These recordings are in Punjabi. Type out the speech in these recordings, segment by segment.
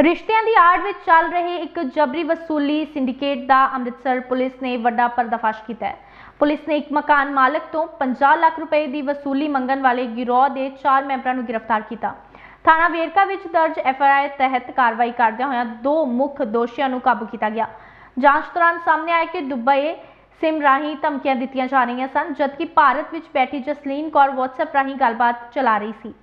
ਰਿਸ਼ਤਿਆਂ ਦੀ ਆੜ ਵਿੱਚ ਚੱਲ ਰਹੇ ਇੱਕ ਜਬਰੀ ਵਸੂਲੀ ਸਿੰਡੀਕੇਟ ਦਾ ਅੰਮ੍ਰਿਤਸਰ ਪੁਲਿਸ ਨੇ ਵੱਡਾ ਪਰਦਾਫਾਸ਼ ਕੀਤਾ ਹੈ। ਪੁਲਿਸ ਨੇ ਇੱਕ ਮਕਾਨ ਮਾਲਕ ਤੋਂ 50 ਲੱਖ ਰੁਪਏ ਦੀ ਵਸੂਲੀ ਮੰਗਣ ਵਾਲੇ ਗਿਰੋਹ ਦੇ 4 ਮੈਂਬਰਾਂ ਨੂੰ ਗ੍ਰਿਫਤਾਰ ਕੀਤਾ। ਥਾਣਾ ਵੇਰਕਾ ਵਿੱਚ ਦਰਜ ਐਫਆਈਆਰ ਤਹਿਤ ਕਾਰਵਾਈ ਕਰਦਿਆਂ ਹੋਇਆਂ ਦੋ ਮੁੱਖ ਦੋਸ਼ੀਆਂ ਨੂੰ ਕਾਬੂ ਕੀਤਾ ਗਿਆ। ਜਾਂਚ ਦੌਰਾਨ ਸਾਹਮਣੇ ਆਇਆ ਕਿ ਦੁਬਈ ਸਿਮ ਰਾਹੀਂ ਧਮਕੀਆਂ ਦਿੱਤੀਆਂ ਜਾ ਰਹੀਆਂ ਸਨ, ਜਦਕਿ ਭਾਰਤ ਵਿੱਚ ਬੈਠੀ ਜਸਲੀਨ ਕੌਰ WhatsApp ਰਾਹੀਂ ਗੱਲਬਾਤ ਚਲਾ ਰਹੀ ਸੀ।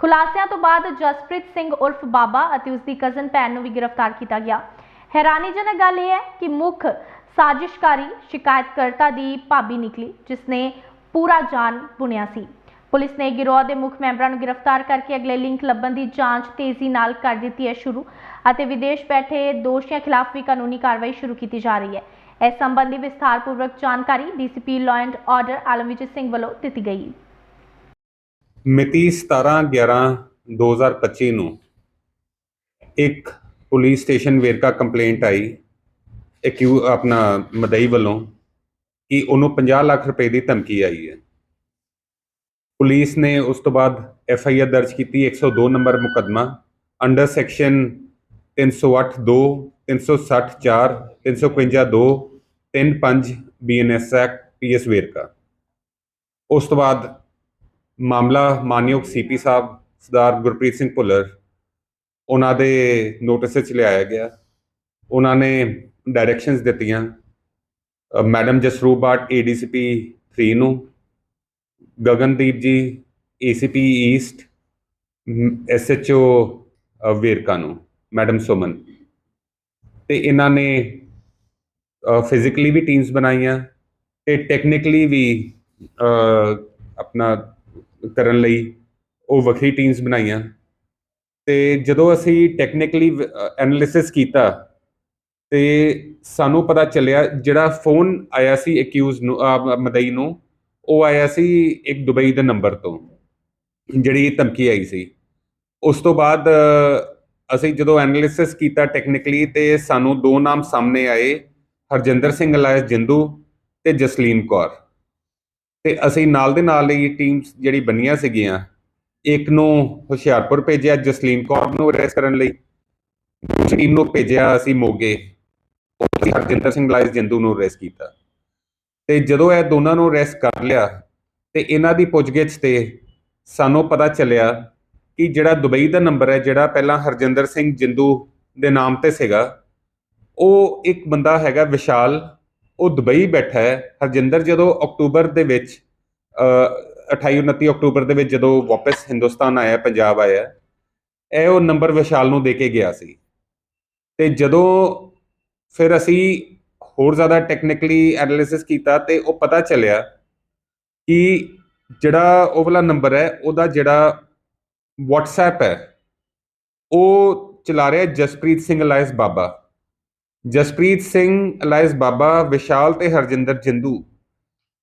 ਖੁਲਾਸਿਆਂ ਤੋਂ ਬਾਅਦ ਜਸਪ੍ਰੀਤ ਸਿੰਘ ਉਰਫ ਬਾਬਾ ਅਤੇ ਉਸ ਦੀ ਕਜ਼ਨ ਭੈਣ ਨੂੰ ਵੀ ਗ੍ਰਿਫਤਾਰ ਕੀਤਾ ਗਿਆ। ਹੈਰਾਨੀਜਨਕ ਗੱਲ ਇਹ ਹੈ ਕਿ ਮੁੱਖ ਸਾਜ਼ਿਸ਼ਕਾਰੀ ਸ਼ਿਕਾਇਤਕਰਤਾ ਦੀ ਭਾਬੀ ਨਿਕਲੀ ਜਿਸ ਨੇ ਪੂਰਾ ਜਾਨ ਬੁਣਿਆ ਸੀ। ਪੁਲਿਸ ਨੇ ਗਿਰੋਹ ਦੇ ਮੁੱਖ ਮੈਂਬਰਾਂ ਨੂੰ ਗ੍ਰਿਫਤਾਰ ਕਰਕੇ ਅਗਲੇ ਲਿੰਕ ਲੱਭਣ ਦੀ ਜਾਂਚ ਤੇਜ਼ੀ ਨਾਲ ਕਰ ਦਿੱਤੀ ਹੈ ਸ਼ੁਰੂ ਅਤੇ ਵਿਦੇਸ਼ ਬੈਠੇ ਦੋਸ਼ੀਆਂ ਖਿਲਾਫ ਵੀ ਕਾਨੂੰਨੀ ਕਾਰਵਾਈ ਸ਼ੁਰੂ ਕੀਤੀ ਜਾ ਰਹੀ ਹੈ। ਇਸ ਸੰਬੰਧੀ ਵਿਸਥਾਰਪੂਰਵਕ ਜਾਣਕਾਰੀ DCP law and order Alamvir Singh ਵੱਲੋਂ ਦਿੱਤੀ ਗਈ। ਮਿਤੀ 17/11/2025 ਨੂੰ ਇੱਕ ਪੁਲਿਸ ਸਟੇਸ਼ਨ ਵੇਰਕਾ ਕੰਪਲੇਂਟ ਆਈ ਐਕਿਊ ਆਪਣਾ ਮਦਈ ਵੱਲੋਂ ਕਿ ਉਹਨੂੰ 50 ਲੱਖ ਰੁਪਏ ਦੀ ਧਮਕੀ ਆਈ ਹੈ। ਪੁਲਿਸ ਨੇ ਉਸ ਤੋਂ ਬਾਅਦ ਐਫ ਆਈ ਆਰ ਦਰਜ ਕੀਤੀ 102 ਨੰਬਰ ਮੁਕੱਦਮਾ under section 308 2 360 4 352 2 35 BNS act PS Verka. ਉਸ ਤੋਂ ਬਾਅਦ ਮਾਮਲਾ ਮਾਨਯੋਗ ਸੀਪੀ ਸਾਹਿਬ ਸਰਦਾਰ ਗੁਰਪ੍ਰੀਤ ਸਿੰਘ ਭੁੱਲਰ ਉਹਨਾਂ ਦੇ ਨੋਟਿਸ ਵਿੱਚ ਲਿਆਇਆ ਗਿਆ। ਉਹਨਾਂ ਨੇ ਡਾਇਰੈਕਸ਼ਨਸ ਦਿੱਤੀਆਂ ਅ, ਮੈਡਮ ਜਸਰੂਪ ਬਾਟ ਏਡੀਸੀਪੀ 3 ਨੂੰ ਗਗਨਦੀਪ ਜੀ ਏਸੀਪੀ ਈਸਟ ਐਸਐਚਓ ਵੇਰਕਾ ਨੂੰ ਮੈਡਮ ਸੁਮਨ। ਤੇ ਇਹਨਾਂ ਨੇ ਫਿਜ਼ੀਕਲੀ ਵੀ ਟੀਮਸ ਬਣਾਈਆਂ ਤੇ ਟੈਕਨੀਕਲੀ ਵੀ ਆਪਣਾ ਕਰਨ ਲਈ ਉਹ ਵੱਖਰੀ ਟੀਮਸ ਬਣਾਈਆਂ। ਤੇ ਜਦੋਂ ਅਸੀਂ ਟੈਕਨੀਕਲੀ ਐਨਾਲਿਸਿਸ ਕੀਤਾ, ਤੇ ਸਾਨੂੰ ਪਤਾ ਚੱਲਿਆ, ਜਿਹੜਾ ਫੋਨ ਆਇਆ ਸੀ ਅਕਿਊਜ਼ ਨੂੰ ਮਦਈ ਨੂੰ, ਉਹ ਆਇਆ ਸੀ ਇੱਕ ਦੁਬਈ ਦੇ ਨੰਬਰ ਤੋਂ, ਜਿਹੜੀ ਧਮਕੀ ਆਈ ਸੀ। ਉਸ ਤੋਂ ਬਾਅਦ ਅਸੀਂ ਜਦੋਂ ਐਨਾਲਿਸਿਸ ਕੀਤਾ ਟੈਕਨੀਕਲੀ ਤੇ ਸਾਨੂੰ ਦੋ ਨਾਮ ਸਾਹਮਣੇ ਆਏ, ਹਰਜਿੰਦਰ ਸਿੰਘ ਅਲਾਇਸ ਜਿੰਦੂ ਤੇ ਜਸਲੀਨ ਕੌਰ। ਤੇ ਅਸੀਂ ਨਾਲ ਦੇ ਨਾਲ ਹੀ ਟੀਮਸ ਜਿਹੜੀ ਬਣੀਆਂ ਸੀਗੀਆਂ, ਇੱਕ ਨੂੰ ਹੁਸ਼ਿਆਰਪੁਰ ਭੇਜਿਆ, ਜਸਲੀਨ ਕੌਰ ਨੂੰ ਅਰੈਸਟ ਕਰਨ ਲਈ ਦੂਸਰੀ ਟੀਮ ਨੂੰ ਭੇਜਿਆ ਅਸੀਂ ਮੋਗੇ, ਉੱਥੇ ਹਰਜਿੰਦਰ ਸਿੰਘ ਲਾਇਸ ਜਿੰਦੂ ਨੂੰ ਅਰੈਸਟ ਕੀਤਾ। ਤੇ ਜਦੋਂ ਇਹ ਦੋਨਾਂ ਨੂੰ ਅਰੈਸਟ ਕਰ ਲਿਆ, ਤੇ ਇਹਨਾਂ ਦੀ ਪੁੱਛਗਿੱਛ ਤੇ ਸਾਨੂੰ ਪਤਾ ਚੱਲਿਆ ਕਿ ਜਿਹੜਾ ਦੁਬਈ ਦਾ ਨੰਬਰ ਹੈ, ਜਿਹੜਾ ਪਹਿਲਾਂ ਹਰਜਿੰਦਰ ਸਿੰਘ ਜਿੰਦੂ ਦੇ ਨਾਮ ਤੇ ਸੀਗਾ, ਉਹ ਇੱਕ ਬੰਦਾ ਹੈਗਾ ਵਿਸ਼ਾਲ ਉਹ ਦੁਬਈ ਬੈਠਾ ਹੈ। ਹਰਜਿੰਦਰ ਜਦੋਂ ਅਕਤੂਬਰ ਦੇ ਵਿੱਚ ਅ, 28 29 ਅਕਤੂਬਰ ਦੇ ਵਿੱਚ ਜਦੋਂ ਵਾਪਸ ਹਿੰਦੁਸਤਾਨ ਆਇਆ ਪੰਜਾਬ ਆਇਆ ਇਹ ਉਹ ਨੰਬਰ ਵਿਸ਼ਾਲ ਨੂੰ ਦੇ ਕੇ ਗਿਆ ਸੀ। ਤੇ ਜਦੋਂ ਫਿਰ ਅਸੀਂ ਹੋਰ ਜ਼ਿਆਦਾ ਟੈਕਨੀਕਲੀ ਐਨਾਲਿਸਿਸ ਕੀਤਾ ਤੇ ਉਹ ਪਤਾ ਚੱਲਿਆ ਕਿ ਜਿਹੜਾ ਉਹ ਵਾਲਾ ਨੰਬਰ ਹੈ ਉਹਦਾ ਜਿਹੜਾ WhatsApp ਹੈ ਉਹ ਚਲਾ ਰਿਹਾ ਜਸਪ੍ਰੀਤ ਸਿੰਘ ਲਾਇਸ ਬਾਬਾ। ਜਸਪ੍ਰੀਤ ਸਿੰਘ ਅਲਾਇਸ ਬਾਬਾ ਵਿਸ਼ਾਲ ਤੇ ਹਰਜਿੰਦਰ ਜਿੰਦੂ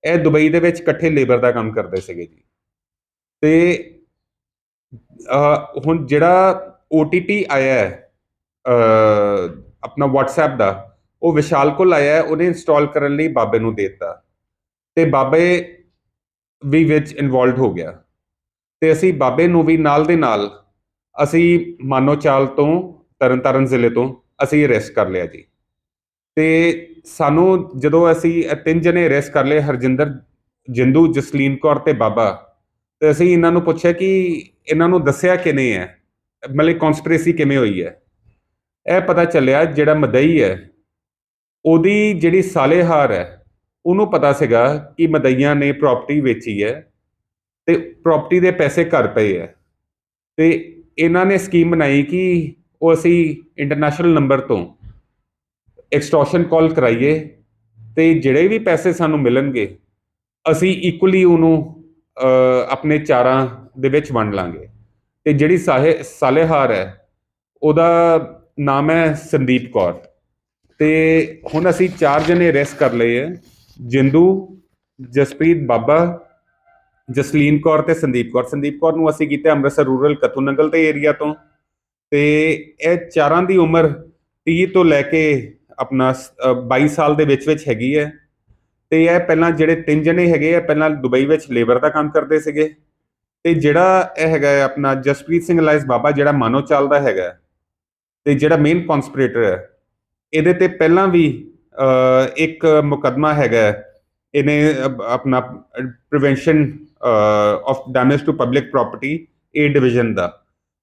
ਇਹ ਦੁਬਈ ਦੇ ਵਿੱਚ ਇਕੱਠੇ ਲੇਬਰ ਦਾ ਕੰਮ ਕਰਦੇ ਸੀਗੇ ਜੀ। ਤੇ ਹੁਣ ਜਿਹੜਾ OTP ਆਇਆ ਹੈ ਅਹ, ਆਪਣਾ WhatsApp ਦਾ ਉਹ ਵਿਸ਼ਾਲ ਕੋਲ ਆਇਆ ਉਹਨੇ ਇੰਸਟਾਲ ਕਰਨ ਲਈ ਬਾਬੇ ਨੂੰ ਦੇ ਦਿੱਤਾ। ਤੇ ਬਾਬੇ ਵੀ ਵਿੱਚ ਇਨਵੋਲਡ ਹੋ ਗਿਆ। ਤੇ ਅਸੀਂ ਬਾਬੇ ਨੂੰ ਵੀ ਨਾਲ ਦੇ ਨਾਲ ਅਸੀਂ ਮਾਨੋਚਾਲ ਤੋਂ ਤਰਨਤਾਰਨ ਜ਼ਿਲ੍ਹੇ ਤੋਂ ਅਸੀਂ ਅਰੈਸਟ ਕਰ ਲਿਆ ਜੀ। ਤੇ ਸਾਨੂੰ ਜਦੋਂ ਅਸੀਂ ਇਹ ਤਿੰਨ ਜਣੇ ਅਰੈਸਟ ਕਰ ਲਏ, ਹਰਜਿੰਦਰ, ਜਿੰਦੂ, ਜਸਲੀਨ ਕੌਰ ਤੇ ਬਾਬਾ, ਤੇ ਅਸੀਂ ਇਹਨਾਂ ਨੂੰ ਪੁੱਛਿਆ ਕਿ ਇਹਨਾਂ ਨੂੰ ਦੱਸਿਆ ਕਿਨੇ ਹੈ? ਮਤਲਬ ਕਨਸਪੀਰੇਸੀ ਕਿਵੇਂ ਹੋਈ ਹੈ? ਇਹ ਪਤਾ ਚੱਲਿਆ ਜਿਹੜਾ ਮਦਈ ਹੈ, ਉਹਦੀ ਜਿਹੜੀ ਸਾਲੇਹਾਰ ਹੈ, ਉਹਨੂੰ ਪਤਾ ਸੀਗਾ ਕਿ ਮਦਈਆਂ ਨੇ ਪ੍ਰਾਪਰਟੀ ਵੇਚੀ ਹੈ ਤੇ ਪ੍ਰਾਪਰਟੀ ਦੇ ਪੈਸੇ ਘਰ ਪਏ ਹੈ। ਤੇ ਇਹਨਾਂ ਨੇ ਸਕੀਮ ਬਣਾਈ ਕਿ ਉਹ ਅਸੀਂ ਇੰਟਰਨੈਸ਼ਨਲ ਨੰਬਰ ਤੋਂ ਐਕਸਟੋਰਸ਼ਨ ਕਾਲ ਕਰਾਈਏ ਤੇ ਜਿਹੜੇ ਵੀ ਪੈਸੇ ਸਾਨੂੰ ਮਿਲਣਗੇ, ਅਸੀਂ ਇਕੁਅਲੀ ਉਹਨੂੰ ਆਪਣੇ ਚਾਰਾਂ ਦੇ ਵਿੱਚ ਵੰਡ ਲਾਂਗੇ। ਤੇ ਜਿਹੜੀ ਸਾਹੇ, ਸਾਲੇਹਾਰ ਹੈ, ਉਹਦਾ ਨਾਮ ਹੈ ਸੰਦੀਪ ਕੌਰ। ਤੇ ਹੁਣ ਅਸੀਂ ਚਾਰ ਜਣੇ ਅਰੈਸਟ ਕਰ ਲਏ ਹੈ, ਜਿੰਦੂ, ਜਸਪ੍ਰੀਤ ਬਾਬਾ, ਜਸਲੀਨ ਕੌਰ ਤੇ ਸੰਦੀਪ ਕੌਰ। ਸੰਦੀਪ ਕੌਰ ਨੂੰ ਅਸੀਂ ਕੀਤਾ ਅੰਮ੍ਰਿਤਸਰ ਰੂਰਲ ਕਤੂਨੰਗਲ ਤੇ ਏਰੀਆ ਤੋਂ। ਤੇ ਇਹ ਚਾਰਾਂ ਦੀ ਉਮਰ 30 ਤੋਂ ਲੈ ਕੇ ਆਪਣਾ ਸ- 22 ਸਾਲ ਦੇ ਵਿੱਚ ਵਿੱਚ ਹੈਗੀ ਹੈ। ਤੇ ਇਹ ਪਹਿਲਾਂ ਜਿਹੜੇ ਤਿੰਨ ਜਣੇ ਹੈਗੇ ਆ, ਪਹਿਲਾਂ ਦੁਬਈ ਵਿੱਚ ਲੇਬਰ ਦਾ ਕੰਮ ਕਰਦੇ ਸੀਗੇ। ਤੇ ਜਿਹੜਾ ਇਹ ਹੈਗਾ ਆਪਣਾ ਜਸਪ੍ਰੀਤ ਸਿੰਘ ਲਾਇਸ ਬਾਬਾ, ਜਿਹੜਾ ਮਾਨੋ ਚਾਲ ਦਾ ਹੈਗਾ ਤੇ ਜਿਹੜਾ ਮੇਨ ਕਨਸਪੀਰੇਟਰ ਹੈ, ਇਹਦੇ ਤੇ ਪਹਿਲਾਂ ਵੀ ਇੱਕ ਮੁਕੱਦਮਾ ਹੈਗਾ ਇਹਨੇ ਆਪਣਾ prevention of damage to public property A division the.